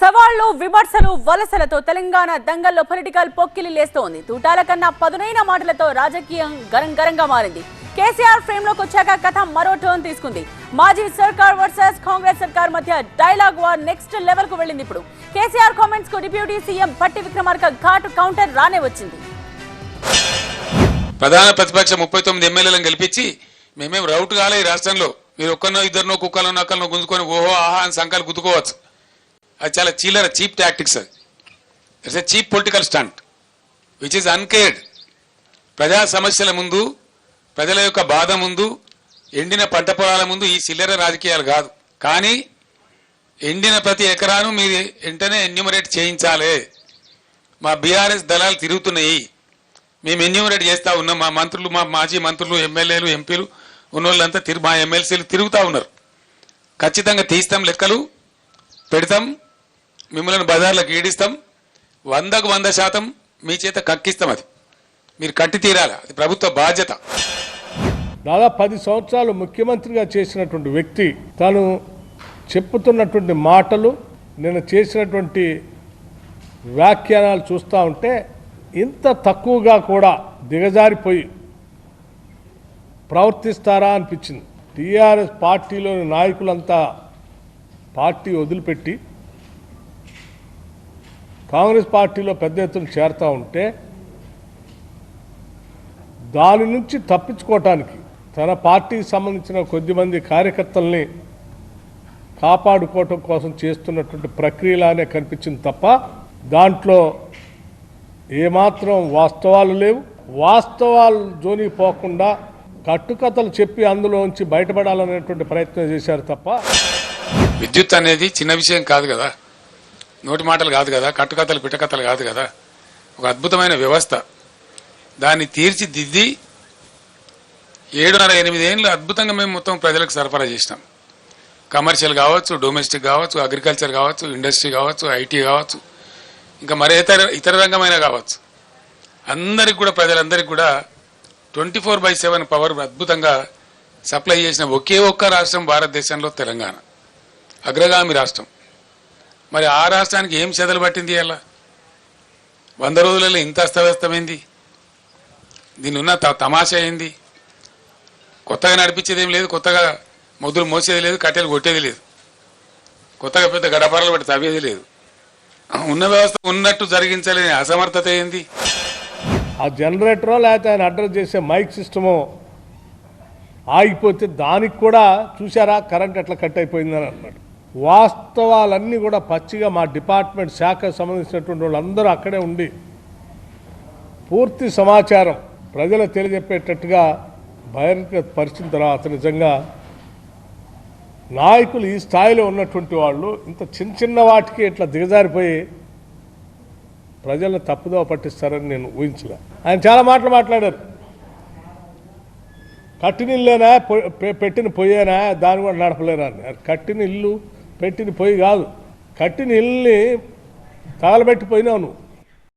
సవాళ్ళు విమర్శలు వలసలతో తెలంగాణ దంగల్లో పొలిటికల్ పొక్కిలి లేస్తోంది. తూటాల కన్నా పదునైన మాటలతో రాజకీయం గరం గరంగా మారింది. కేసీఆర్ ఫ్రేమ్లోకి వచ్చాక కథ మరో టర్న్ తీసుకుంది. మాజీ సర్కార్ వర్సెస్ కాంగ్రెస్ సర్కార్ మధ్య డైలాగ్ వార్ నెక్స్ట్ లెవెల్కు వెళ్ళింది ఇప్పుడు. కేసీఆర్ కామెంట్స్కు డిప్యూటీ సీఎం పట్టి విక్రమార్క ఘాటు కౌంటర్ రానే వచ్చింది. ప్రధాన ప్రతిపక్ష ముప్పై తొమ్మిది ఎమ్మెల్యేలను గెలిపించి మేమేం రౌట్ కాలే ఈ రాష్ట్రంలో. మీరు ఒక్కనో ఇద్దరినో కుక్కలను నక్కలను గుంజుకొని ఓహో ఆహా అని సంకాలు గుద్దుకోవచ్చు. అది చాలా చీలర చీప్ టాక్టిక్స్ అది. It's a cheap political stunt which is uncared ప్రజా సమస్యల ముందు ప్రజల యొక్క బాధ ముందు ఎండిన పంట పొలాల ముందు ఈ చిల్లర రాజకీయాలు కాదు. కానీ ఎండిన ప్రతి ఎకరాను మీరు వెంటనే ఎన్యూమరేట్ చేయించాలి. మా బీఆర్ఎస్ దళాలు తిరుగుతున్నాయి. మేము ఎన్యూమరేట్ చేస్తూ ఉన్నాం. మా మంత్రులు మా మాజీ మంత్రులు ఎమ్మెల్యేలు ఎంపీలు ఉన్నోళ్ళంతా తిరు మా ఎమ్మెల్సీలు తిరుగుతూ ఉన్నారు. ఖచ్చితంగా తీస్తాం లెక్కలు పెడతాం. మిమ్మల్ని బజార్లకు ఈడిస్తాం. వందకు వంద శాతం మీ చేత కక్కిస్తాం అది. మీరు కట్టి తీరాలి. అది ప్రభుత్వ బాధ్యత. దాదాపు పది సంవత్సరాలు ముఖ్యమంత్రిగా చేసినటువంటి వ్యక్తి తను చెప్పుతున్నటువంటి మాటలు నేను చేసినటువంటి వ్యాఖ్యానాలు చూస్తూ ఉంటే ఇంత తక్కువగా కూడా దిగజారిపోయి ప్రవర్తిస్తారా అనిపించింది. టీఆర్ఎస్ పార్టీలోని నాయకులంతా పార్టీ వదిలిపెట్టి కాంగ్రెస్ పార్టీలో పెద్ద ఎత్తున చేరుతూ ఉంటే దాని నుంచి తప్పించుకోవటానికి తన పార్టీకి సంబంధించిన కొద్దిమంది కార్యకర్తల్ని కాపాడుకోవటం కోసం చేస్తున్నటువంటి ప్రక్రియలానే కనిపించింది తప్ప దాంట్లో ఏమాత్రం వాస్తవాలు లేవు. వాస్తవాలు జోని పోకుండా కట్టుకథలు చెప్పి అందులోంచి బయటపడాలనేటువంటి ప్రయత్నం చేశారు తప్ప విద్యుత్ అనేది చిన్న విషయం కాదు కదా. నోటి మాటలు కాదు కదా కట్టుకథలు పిట్టకథలు కాదు కదా. ఒక అద్భుతమైన వ్యవస్థ. దాన్ని తీర్చిదిద్ది ఏడున్నర ఎనిమిది ఏళ్ళు అద్భుతంగా మేము మొత్తం ప్రజలకు సరఫరా చేసినాం. కమర్షియల్ కావచ్చు డొమెస్టిక్ కావచ్చు అగ్రికల్చర్ కావచ్చు ఇండస్ట్రీ కావచ్చు ఐటీ కావచ్చు ఇంకా మరే ఇతర ఇతర రంగమైన కావచ్చు. అందరికి కూడా ప్రజలందరికీ కూడా twenty four by seven power అద్భుతంగా సప్లై చేసిన ఒకే ఒక్క రాష్ట్రం భారతదేశంలో తెలంగాణ. అగ్రగామి రాష్ట్రం. మరి ఆ రాష్ట్రానికి ఏం చెదలు పట్టింది అలా వంద రోజులలో ఇంత అస్తవ్యస్తమైంది. దీని ఉన్న త- తమాషా అయింది కొత్తగా నడిపించేది ఏం లేదు కొత్తగా మొదలు మోసేది లేదు కట్టెలు కొట్టేది లేదు. కొత్తగా పెద్ద గడపరలు పెట్టి తవ్వేది లేదు. ఉన్న వ్యవస్థ ఉన్నట్టు జరిగించలేని అసమర్థత ఏంది? ఆ జనరేటరో లేకపోతే ఆయన అడ్రస్ చేసే మైక్ సిస్టమో ఆగిపోతే దానికి కూడా చూసారా కరెంట్ ఎట్లా కట్ అయిపోయిందని అన్నాడు. వాస్తవాలన్నీ కూడా పచ్చిగా మా డిపార్ట్మెంట్ శాఖకు సంబంధించినటువంటి వాళ్ళందరూ అక్కడే ఉండి పూర్తి సమాచారం ప్రజలకు తెలియజెప్పేటట్టుగా బహిర్గతపరిచిన తర్వాత నిజంగా నాయకులు ఈ స్థాయిలో ఉన్నటువంటి వాళ్ళు ఇంత చిన్న చిన్న వాటికి ఇట్లా దిగజారిపోయి ప్రజలను తప్పుదో పట్టిస్తారని నేను ఊహించలే. ఆయన చాలా మాటలు మాట్లాడారు. కట్టిన ఇల్లేనా పెట్టిన పొయ్యేనా? దాన్ని కూడా నడపలేరా? కట్టిన ఇల్లు పెట్టిన పొయ్యి కాదు. కట్టిన ఇల్లుని తగలబెట్టిపోయినావు నువ్వు.